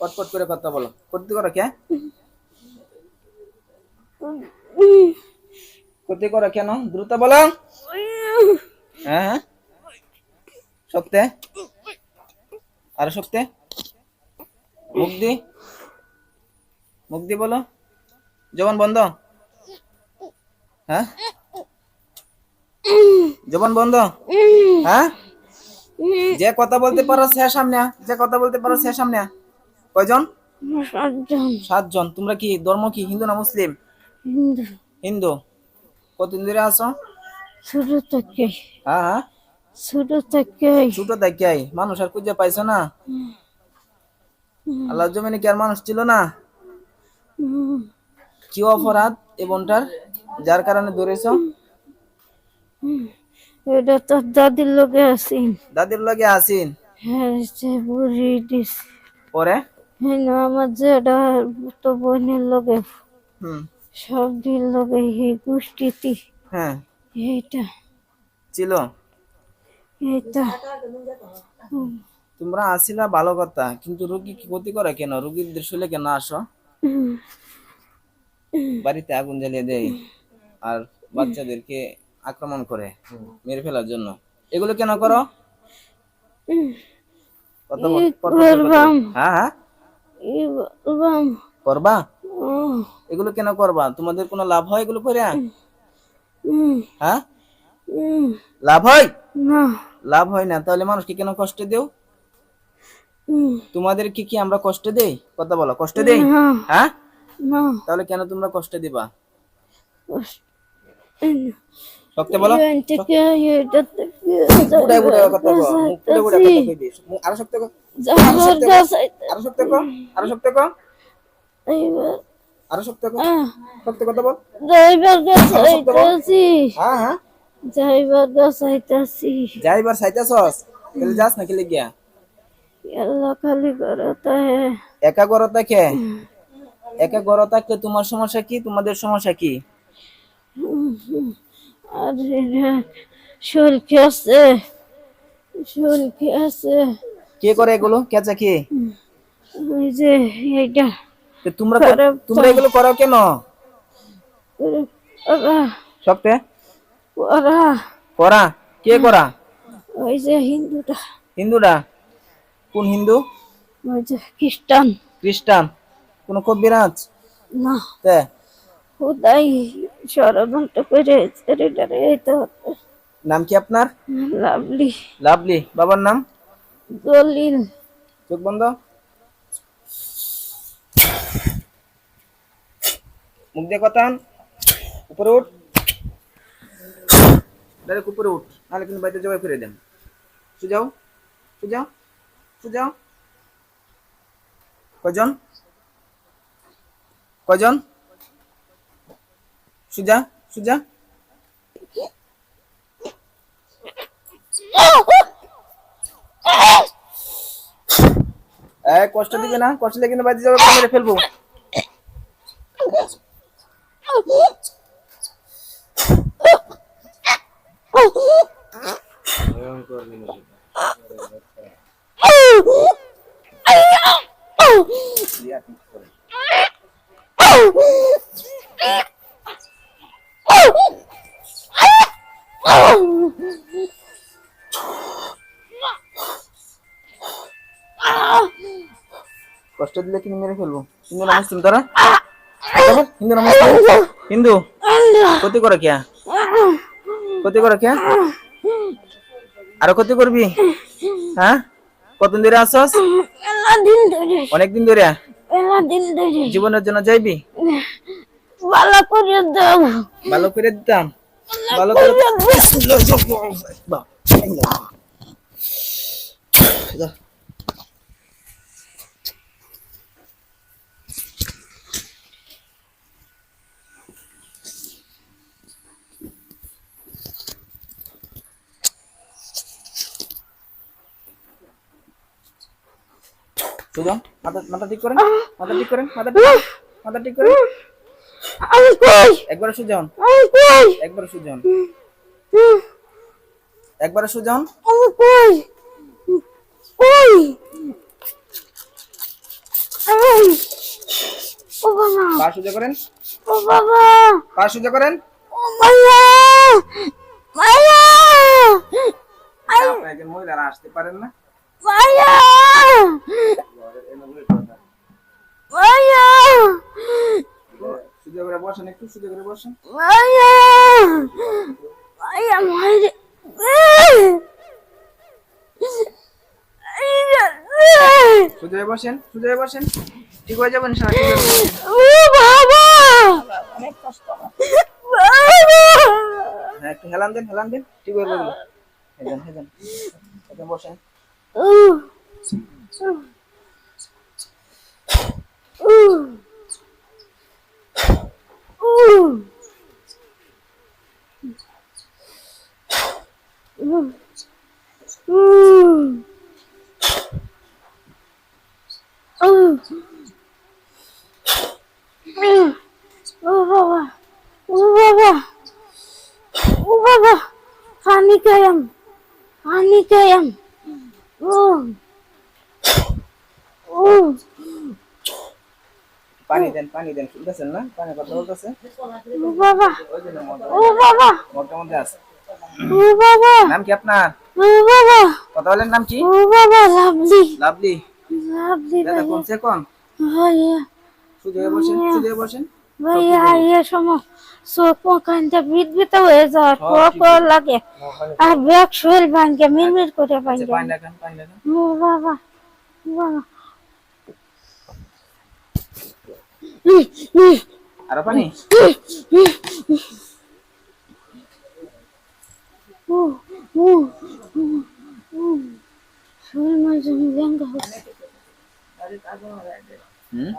পটপট করে কথা বলো। ক্ষতি করো কে? ক্ষতি করো কেন? দ্রুত বলো। হ্যাঁ সত্যি আর সত্যি মুখ দি। বলো। জবান বন্ধ। হ্যাঁ। জবান বন্ধ। হ্যাঁ। যে কথা বলতে পারো সে সামনে, যে কথা বলতে পারো সে সামনে। কয়জন? সাতজন। সাতজন। তোমরা কি ধর্ম কি? হিন্দু না মুসলিম? হিন্দু। হিন্দু। কতদিন ধরে আছো? ছোট থেকে। হ্যাঁ হ্যাঁ। ছোট থেকে। ছোট থেকে মানুষ আর খুঁজে পাইছো না? আল্লাহ জমিনে কি আর মানুষ ছিল না? কি অপরাধ এ বোনটার? যার কারণে ধরেছ? এটা তো দাদির লোকে আছেন দাদির লগে আসিন? হ্যাঁ সে বুড়ি দিস পরে? হ্যাঁ আমার যেটা তো বোনের লোকে সব দিন লোকে এই গোষ্ঠীতে। হ্যাঁ। এইটা। ছিল? এইটা। তোমরা আসিলা ভালো কথা কিন্তু রুগী কি ক্ষতি করে কেন? রুগীদের শুলে কেন আসো? বাড়িতে আগুন জ্বালিয়ে দেয় আর বাচ্চাদেরকে আক্রমণ করে মেরে ফেলার জন্য। এগুলো কেন করো? হ্যাঁ হ্যাঁ। করবা? এগুলো কেন করবা? তোমাদের কোনো লাভ হয় এগুলো করে হ্যাঁ? লাভ হয়? না। লাভ হয় না। তাহলে মানুষকে কেন কষ্ট দেও? তোমাদের কি কি আমরা কষ্ট দেই? কথা বলো কষ্ট দেই? হ্যাঁ? তাহলে কেন তোমরা কষ্ট দিবা? কষ্ট- বলো। আরও শক্ত আরও শক্ত কর আরও শক্ত কর। আরও শক্ত কর। শক্ত কথা বল। যাইবার কাছে হ্যাঁ হ্যাঁ। যাইবার কাছে যাইবার সাইতাছস তাহলে যাস না খেলে গিয়া। আল্লাহ খালি করতে হে একা একা তোমার সমস্যা কি? তোমাদের সমস্যা কি? আর শুল্কি আছে? শুল্কি আছে? কে করে এগুলো? কেচা কি? ওই যে এইটা। তোমরা তোমরা এগুলো করো কেন? শক্তে করা কে করা ওই যে হিন্দুটা। হিন্দুরা কোন হিন্দু? ওই যে খ্রিস্টান। খ্রিস্টান। কোন কবিরাজ না। তে? খুদাই ষড়যন্ত্র করে ছেলেটারে নাম কি আপনার? লাভলি। লাভলি। বাবার নাম? দলিল চোখ বন্ধ মুখ দিয়ে কথা আন। উপরে উঠ ডাইরেক্ট উপরে উঠ নাহলে কিন্তু বাড়িতে জবাই করে দেন সুজাও সুজাও সুজাও কজন কজন সুজা সুজা এই কষ্ট দিবে না কষ্ট দিলে কিন্তু বাড়িতে যাবে মেরে ফেলব। কষ্ট কিন্তু মেরে ফেলব? হিন্দু তারা? হিন্দু হিন্দু ক্ষতি করে কে ক্ষতি করে কে আরও ক্ষতি করবি? হ্যাঁ? কতদিন ধরে ধরে। অনেকদিন ধরে? জীবনের জন্য যাইবি? ভালো করে দাও। ভালো করে দিতাম ভালো করে যা। মাথা মাথা ঠিক করেন, মাথা ঠিক করেন, মাথা ঠিক মাথা ঠিক করেন। একবার আমি কই একবার সুজন একবার সুজন। আমি কই কই পা সোজা করেন। পা সোজা করেন। একজন মহিলারা আসতে পারেন না। সোজা করে বসেন একটু সোজা করে বসেন। মায়া মায়া মায়া সোজা হয়ে বসেন সোজা হয়ে বসেন। ঠিক হয়ে যাবেন সারা বাবা! বাবা! হ্যাঁ একটু হেলান দেন হেলান দেন। ঠিক হয়ে যাবে। হেজান হেজান বসেন। Oh. পানি দেন পানি দেন শুনতেছেন না? পানি কথা বলতেছে? মজা Oh, Baba. মগটার মধ্যে আছে। Oh, Baba. নাম কি আপনার? Oh, Baba. কথা বলেন নাম কি? Oh, Baba. Lovely. Lovely. Lovely, দাদা। কোন সে কোন ভাইয়া। সোজা হয়ে বসেন সোজা বসেন। ভাইয়া সময় চোখ মুখানটা বিদবিত হয়ে যায় লাগে। আর ব্যাগ শরীর ভাঙ্গে মিরমির করে আচ্ছা, ভাঙ্গে। ও বাবা বাবা। ও ও শরীর মাঝে লেঙ্গা হচ্ছে হুম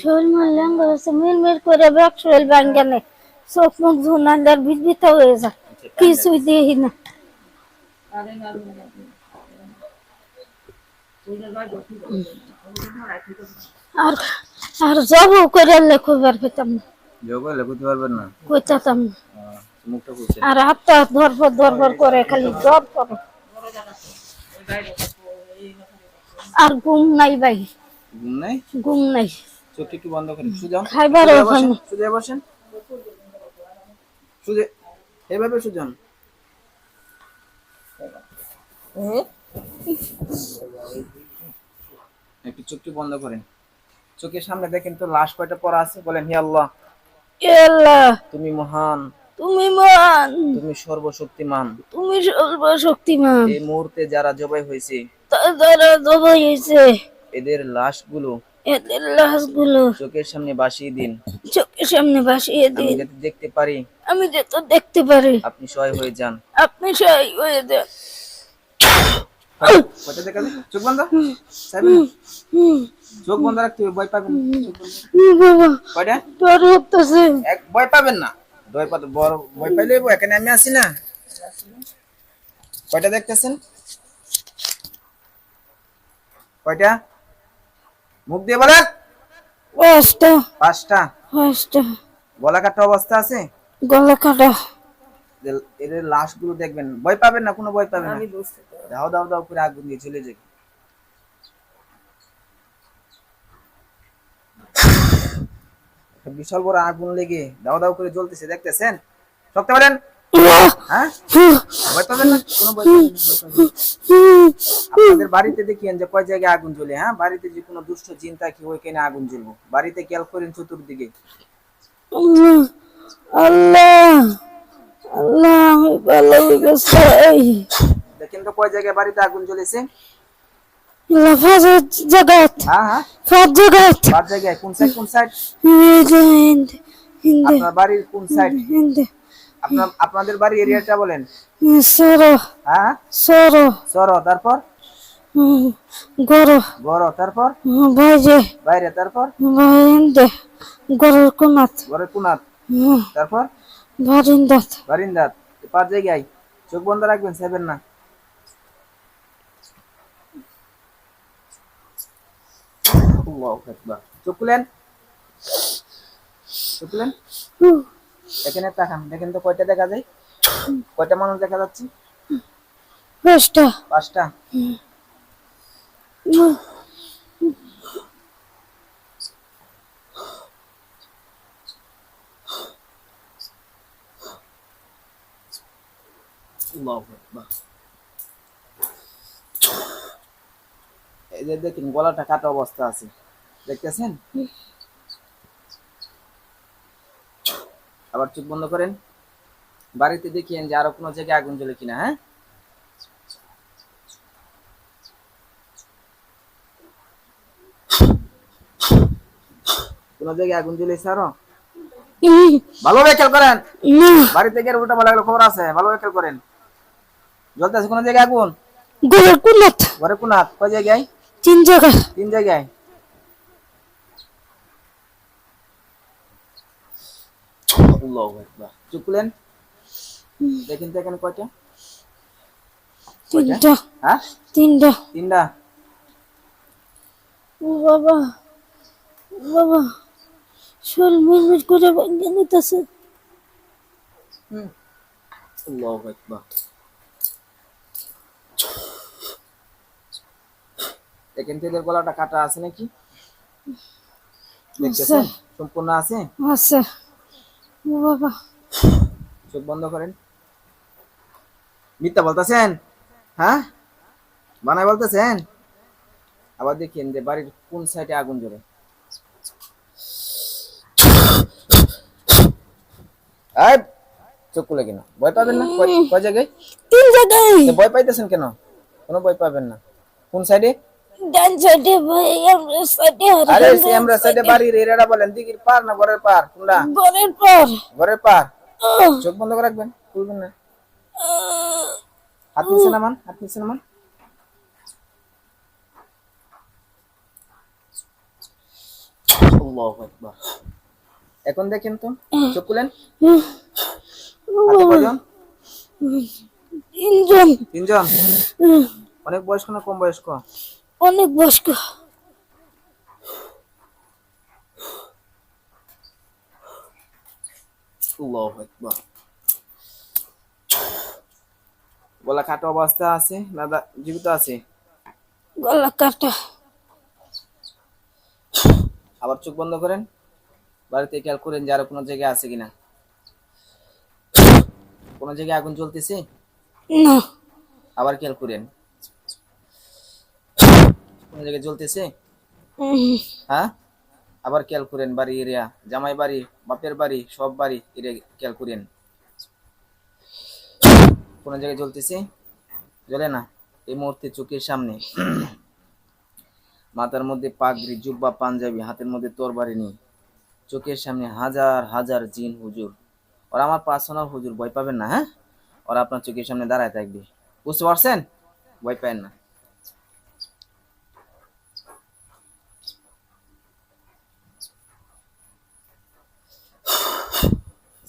শরীর মাঝে লেঙ্গা হচ্ছে মিরমির করে ব্যাগ শরীর ভাঙ্গে নেই? চোখ মুখ ধুনান্দার বিদবিত হয়ে যায় কিছুই দেখি না আর আর জব করে লেখবার পেতাম না। হলে বুঝতে পারবেন না? কইতাম না মুখটা খুলছে আর হাতটা ধরপর ধরপর করে খালি জব করে। আর ঘুম নাই ভাই। ঘুম নাই? ঘুম নাই। চোখ একটু বন্ধ করে সুজান খাইবার সোজা ওখানে সোজা বসেন। সুজে এভাবে সুজন। একটু চোখটি বন্ধ করেন। চোখের সামনে দেখেন তো লাশ কয়টা পড়া আছে? বলেন হে আল্লাহ। আল্লাহ। তুমি মহান। তুমি মান তুমি সর্বশক্তিমান। তুমি সর্বশক্তিমান। এই মুহূর্তে যারা জবাই হয়েছে তারা জবাই হয়েছে এদের লাশগুলো এদের লাশগুলো চোখের সামনে বাসিয়ে দিন। চোখের সামনে ভাসিয়ে আমি দিন। যাতে দেখতে পারি আমি যত দেখতে পারি। আপনি সহায় হয়ে যান। আপনি সহায় হয়ে দেন কয়টা দেখা চোখ বন্ধ? সাহেব চোখ বন্ধ রাখতে হবে ভয় পাবেন না। চোখ বন্ধ। হুম, বাবা কয়টা? ডর হতেছে। এক ভয় পাবেন না। ভয় পাতে বড় ভয় পাইলে এখানে আমি আসি না। কয়টা দেখতেছেন? কয়টা? মুখ দিয়ে বলেন পাঁচটা। পাঁচটা। পাঁচটা। গলা কাটা অবস্থা আছে? গলা কাটা। এদের- লাশগুলো দেখবেন। ভয় পাবেন না কোনো ভয় পাবেন না। দাও দাও দাও করে আগুন দিয়ে চলে যাবে। বিশাল বড় আগুন লেগে দাও দাও করে জ্বলতেছে দেখতেছেন? বলেন। হ্যাঁ? ভয় পাবেন না? কোনো ভয় পাবেন না, ভয় পাবেন না। আপনাদের বাড়িতে দেখিয়েন যে কয় জায়গায় আগুন জ্বলে হ্যাঁ? বাড়িতে যে কোনো দুষ্ট চিন্তা কি ওইখানে আগুন জ্বলবো। বাড়িতে খেয়াল করেন চতুর্দিকে। আল্লাহ আল্লাহ! আমি ভালো দেখেন তো কয় জায়গায় বাড়িতে আগুন জ্বলেছে? হ্যাঁ হ্যাঁ। বাড়ির আপনাদের বাড়ি এরিয়াটা বলেন। সরো। হ্যাঁ সরো। সরো তারপর? গরো। তারপর? বাইরে। তারপর? ভাইন্দে গরুর কোনাত। ঘরের কুনাত। তারপর? ভারিন্দাত বারিন্দাত এই পাঁচ জায়গায়। চোখ বন্ধ রাখবেন সেবেন না। আল্লাহু আকবার। চোখ খুলেন। চোখ খুলেন। এখানে তাকান দেখেন তো কয়টা দেখা যায়। কয়টা মানুষ দেখা যাচ্ছে? পাঁচটা। পাঁচটা? আল্লাহু এই যে দেখুন গলাটা কাটা অবস্থা আছে। দেখতেছেন? আবার চোখ বন্ধ করেন। বাড়িতে দেখিয়েন যে আরও কোনো জায়গায় আগুন জ্বলে কিনা হ্যাঁ? কোন জায়গায় আগুন জ্বলেছে আরও? ভালোভাবে খেয়াল করেন। বাড়িতে গিয়ে উল্টা পাল্টা খবর আছে? ভালোভাবে খেয়াল করেন। জ্বলতেছে কোন জায়গায় আগুন? গলার কুনাত ঘরে কোন কয় জায়গায়? তিন জায়গা তিন জায়গায়। আল্লাহু আকবার। চুপ করলেন দেখেন তো এখানে কয়টা? তিনটা। হ্যাঁ? তিনটা। তিনটা? ও বাবা ও বাবা শোল মিটমিট করে ভেঙে নিতেছে। আল্লাহু আকবার। দেখেন তো এদের গলাটা কাটা আছে নাকি? দেখতেছেন? সম্পূর্ণ আছে? আছে ও বাবা। চোখ বন্ধ করেন। মিথ্যা বলতেছেন? হ্যাঁ? বানায় বলতেছেন? আবার দেখেন যে বাড়ির কোন সাইডে আগুন জ্বলে। চোখ খুলে কিনা? ভয় পাবেন না? কয় জায়গায়? তিন জায়গায়। ভয় পাইতেছেন কেন? কোনো ভয় পাবেন না। কোন সাইডে? ডান সাইডে ভাই আমরা সাইডে আরে সে আমরা সাইডে বাড়ির এরিয়াটা বলেন দিঘির পার না ঘরের পার কোনটা ঘরের পর। ঘরের পার? চোখ বন্ধ করে রাখবেন খুলবেন না। হাত নিচে নামান হাত নিচে নামান। আল্লাহু আকবার। এখন দেখেন তো চোখ খুলেন। তিনজন। তিনজন? অনেক বয়স্ক না কম বয়স্ক? অনেক বয়স্ক। গলা কাটা অবস্থা আছে না জীবিত আছে? গলা কাটা। আবার চোখ বন্ধ করেন? বাড়িতে খেয়াল করেন যে আরও কোনো জায়গায় আছে কিনা? কোনো জায়গায় আগুন জ্বলতেছে? না। আবার খেয়াল করেন। কোন জায়গায় জ্বলতেছে? হ্যাঁ? আবার খেয়াল করেন বাড়ি এরিয়া জামাই বাড়ি বাপের বাড়ি সব বাড়ি এরিয়া খেয়াল করেন। কোন জায়গায় জ্বলতেছে? জ্বলে না। এই মুহূর্তে চোখের সামনে। মাথার মধ্যে পাগড়ি জুব্বা পাঞ্জাবি হাতের মধ্যে তরবারি নিয়ে চোখের সামনে হাজার হাজার জিন হুজুর। ওরা আমার পার্সোনাল হুজুর ভয় পাবেন না হ্যাঁ? ওরা আপনার চোখের সামনে দাঁড়ায় থাকবে। বুঝতে পারছেন? ভয় পাবেন না।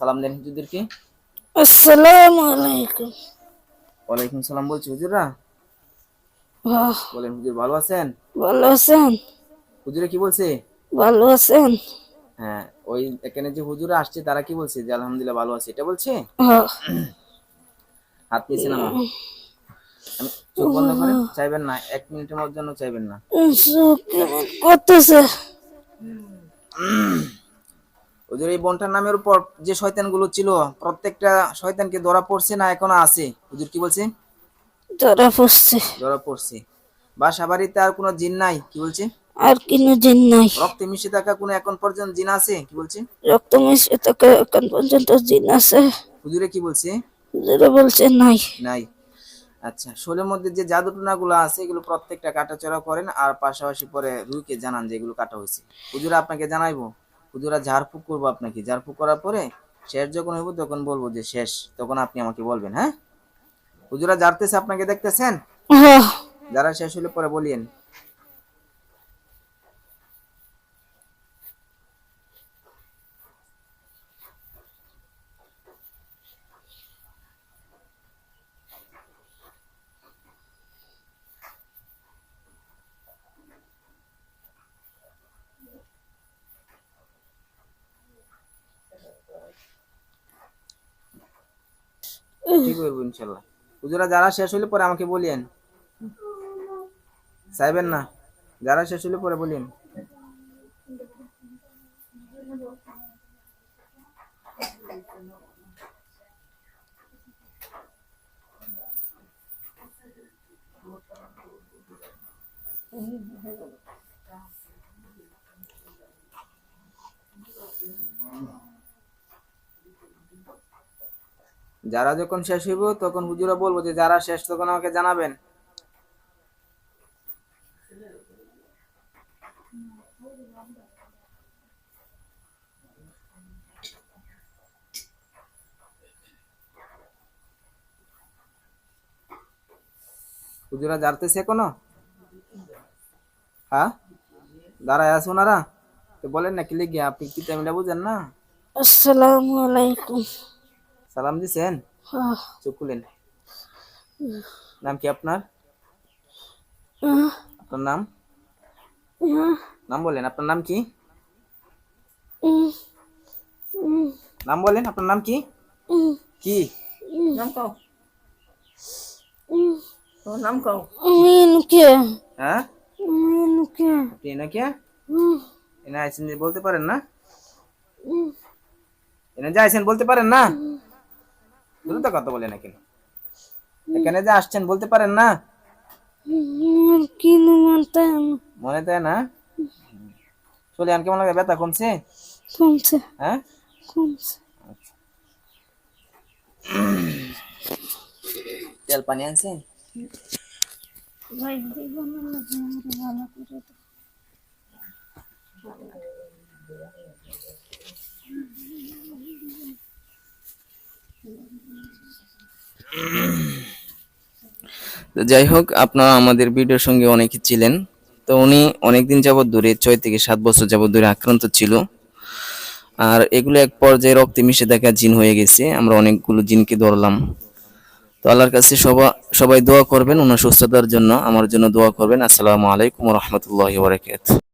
সালাম দেন হুজুরদেরকে। আসসালামু আলাইকুম। ওয়ালাইকুম সালাম বলছি হুজুররা। আহ, বলেন হুজুর ভালো আছেন? ভালো আছেন। হুজুরে কি বলছে? ভালো আছেন। হ্যাঁ ওই এখানে যে হুজুরা আসছে তারা কি বলছে? যে আলহামদুলিল্লাহ ভালো আছে এটা বলছে? হাত পেয়েছে না আমি চোখ বন্ধ করেন চাইবেন না এক মিনিটের জন্য চাইবেন না। চোখ কেমন হুজুর এই বনটার নামের উপর যে শয়তানগুলো ছিল প্রত্যেকটা শয়তানকে ধরা পড়ছে না এখনও আছে। হুজুর কি বলছে? ধরা পড়ছে। ধরা পড়ছে। বাসা বাড়িতে আর কোনো জিন নাই? কি বলছে? আর কিনো জিন নাই। রক্তে মিশে থাকা কোনো এখন পর্যন্ত জিন আছে? কি বলছে? রক্ত মিশে থাকে এখন পর্যন্ত জিন আছে। হুজুরে কি বলছে? যারা বলছে নাই। নাই। আচ্ছা শোলের মধ্যে যে জাদু টোনা গুলো আছে এগুলো প্রত্যেকটা কাটাচড়া করেন আর পাশাপাশি পরে রুইকে জানান যে এগুলো কাটা হয়েছে। হুজুরা আপনাকে জানাইবো? হুজুরা ঝাড়ফুঁক করব আপনাকে ঝাড়ফুঁক করার পরে শেষ যখন হইব তখন বলব যে শেষ তখন আপনি আমাকে বলবেন হ্যাঁ? হুজুরা ঝাড়তেছে আপনাকে দেখতেছেন? যারা শেষ হলে পরে বলিয়েন। ঠিক করব যারা শেষ হলে পরে আমাকে বলিয়েন। চাইবেন না? যারা শেষ হলে পরে বলিন হ্যাঁ, যারা যখন শেষ হইব, তখন হুজুরা বলব যে, যারা শেষ, তখন আমাকে জানাবেন। হুজুরা জানতেছে কোনো হ্যাঁ? দাঁড়ায় আছে ওনারা? তো বলেন না, কি লিখিয়া আপনি কি টাইমটা বুঝেন না? আসসালামু আলাইকুম। সালাম দিছেন? চোখ খুলেন। নাম কি আপনার? আপনার নাম? নাম বলেন আপনার নাম কি? নাম বলেন আপনার নাম কি? কি? নাম কও। তোর নাম কও। মিনুকে। হ্যাঁ? মিনুকে। আপনি এনা কে এনা আইসেন যে বলতে পারেন না? এনে যে বলতে পারেন না? দ্রুত কথা বলে না কেন এখানে যে আসছেন বলতে পারেন না? উম, কিনু মনে তাই না? চলে আন কেমন লাগে? ব্যথা কমছে? কমছে। হ্যাঁ? কমছে। তেল পানি আনছেন? ভাই জীবন ভালো করে দাও। তো যাই হোক, আপনারা আমাদের ভিডিওর সঙ্গে অনেকে ছিলেন। তো উনি অনেকদিন যাবৎ দূরে ছয় থেকে সাত বছর যাবৎ দূরে আক্রান্ত ছিল। আর এগুলো এক পর্যায়ে রক্তে মিশে দেখা জিন হয়ে গেছে। আমরা অনেকগুলো জিনকে ধরলাম। তো আল্লাহর কাছে সবাই সবাই দোয়া করবেন। ওনার সুস্থতার জন্য, আমার জন্য দোয়া করবেন। আসসালামু আলাইকুম রহমতুল্লাহ বারাকাতুহু।